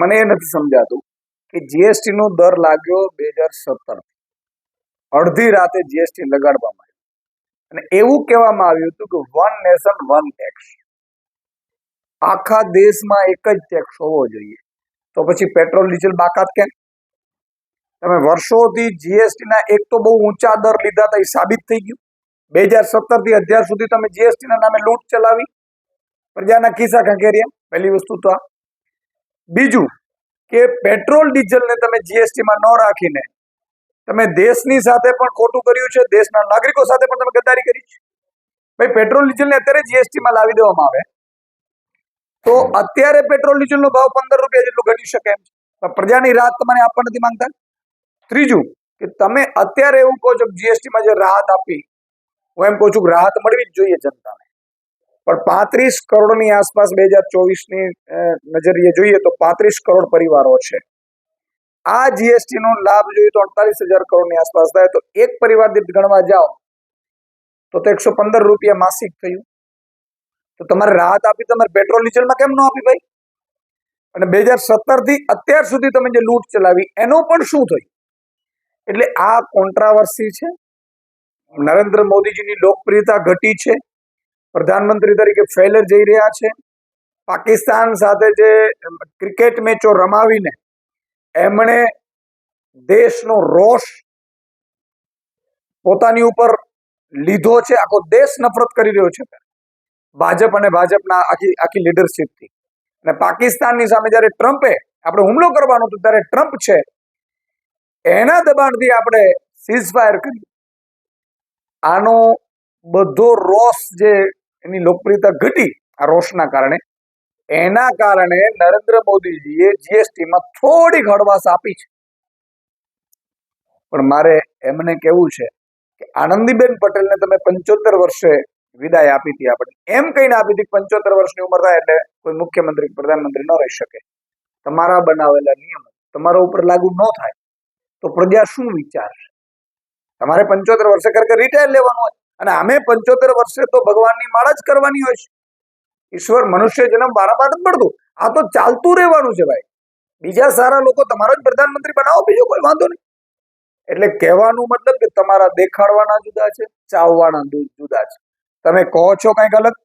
મને એ નથી સમજાતું કે જીએસટી નો દર લાગ્યો બે હજાર સત્તર અડધી રાતે જીએસટી લગાડવામાં આવ્યું. અને એવું કહેવામાં આવ્યું હતું કે વન નેશન વન ટેક્સ આખા દેશમાં એક જ ટેક્સ હોવો જોઈએ. તો પછી પેટ્રોલ ડીઝલ બાકાત કેમ? તમે વર્ષોથી જીએસટી ના એક તો બહુ ઊંચા દર લીધા હતા એ સાબિત થઈ ગયું. બે હજાર સત્તરથી અત્યાર સુધી તમે જીએસટી ના નામે લૂંટ ચલાવી. પ્રજાના ખિસ્સા ખંખેર્યા. પહેલી વસ્તુ તો આ. બીજું કે પેટ્રોલ, ડીઝલને તમે જીએસટીમાં ન રાખીને તમે દેશની સાથે પણ ખોટું કર્યું છે, દેશના નાગરિકો સાથે પણ તમે ગદ્દારી કરી છે. ભાઈ, પેટ્રોલ, ડીઝલને અત્યારે જીએસટીમાં લાવી દેવામાં આવે. તો અત્યારે પેટ્રોલ, ડીઝલનો ભાવ પંદર રૂપિયા જેટલો ઘટી શકે એમ છે. પ્રજાની રાહત તમારે આપવા નથી માંગતા? ત્રીજું કે તમે અત્યારે એવું કહો છો જીએસટીમાં જે રાહત આપી, હું એમ કહું છું કે રાહત મળવી જ જોઈએ જનતાને. પણ પાંત્રીસ કરોડની આસપાસ બે હજાર ચોવીસની નજરીએ જોઈએ તો પાંત્રીસ કરોડ પરિવારો છે. આ જીએસટી નો લાભ જોઈએ તો અડતાલીસ હજાર કરોડની આસપાસ થાય તો એક પરિવાર દીઠ ગણવા જાઓ તો તો એકસો પંદર રૂપિયા માસિક થયું. તો તમારે રાહત આપી તમારે પેટ્રોલ ડીઝલમાં કેમ ન આપી ભાઈ? અને બે હજાર સત્તરથી અત્યાર સુધી તમે જે લૂંટ ચલાવી એનો પણ શું થયું એટલે આ કોન્ટ્રાવર્સી છે. નરેન્દ્ર મોદીજીની લોકપ્રિયતા ઘટી છે. પ્રધાનમંત્રી તરીકે ફેલર જઈ રહ્યા છે. પાકિસ્તાન સાથે જે ક્રિકેટ મેચો રમાવીને એમણે દેશનો રોષ પોતાની ઉપર લીધો છે. આખો દેશ નફરત કરી રહ્યો છે. ભાજપ અને ભાજપના આખી આખી લીડરશીપથી અને પાકિસ્તાનની સામે જ્યારે ટ્રમ્પે આપણે હુમલો કરવાનો હતો ત્યારે ટ્રમ્પ છે. એના દબાણથી આપણે સીઝ ફાયર કર્યું. આનો બધો રોષ જે એની લોકપ્રિયતા ઘટી આ રોષના કારણે. એના કારણે નરેન્દ્ર મોદીજીએ જીએસટીમાં થોડી હળવાશ આપી છે. પણ મારે એમને કેવું છે કે આનંદીબેન પટેલને તમે પંચોતેર વર્ષે વિદાય આપી હતી આપણે. એમ કહીને આપી હતી પંચોતેર વર્ષની ઉંમર થાય એટલે કોઈ મુખ્યમંત્રી પ્રધાનમંત્રી ન રહી શકે. તમારા બનાવેલા નિયમો તમારા ઉપર લાગુ ન થાય. તો પ્રજા શું વિચારશે? તમારે પંચોતેર વર્ષે ખરેખર રિટાયર લેવાનું હોય. અને આમે પંચોતેર વર્ષે તો ભગવાનની માળા જ કરવાની હોય છે. ઈશ્વર મનુષ્ય જન્મ વારંવાર જ પડતું આ તો ચાલતું રહેવાનું છે ભાઈ. બીજા સારા લોકો તમારો જ પ્રધાનમંત્રી બનાવો, બીજો કોઈ વાંધો નહીં. એટલે કહેવાનું મતલબ કે તમારા દેખાડવાના જુદા છે, ચાવવાના જુદા છે. તમે કહો છો કંઈક અલગ?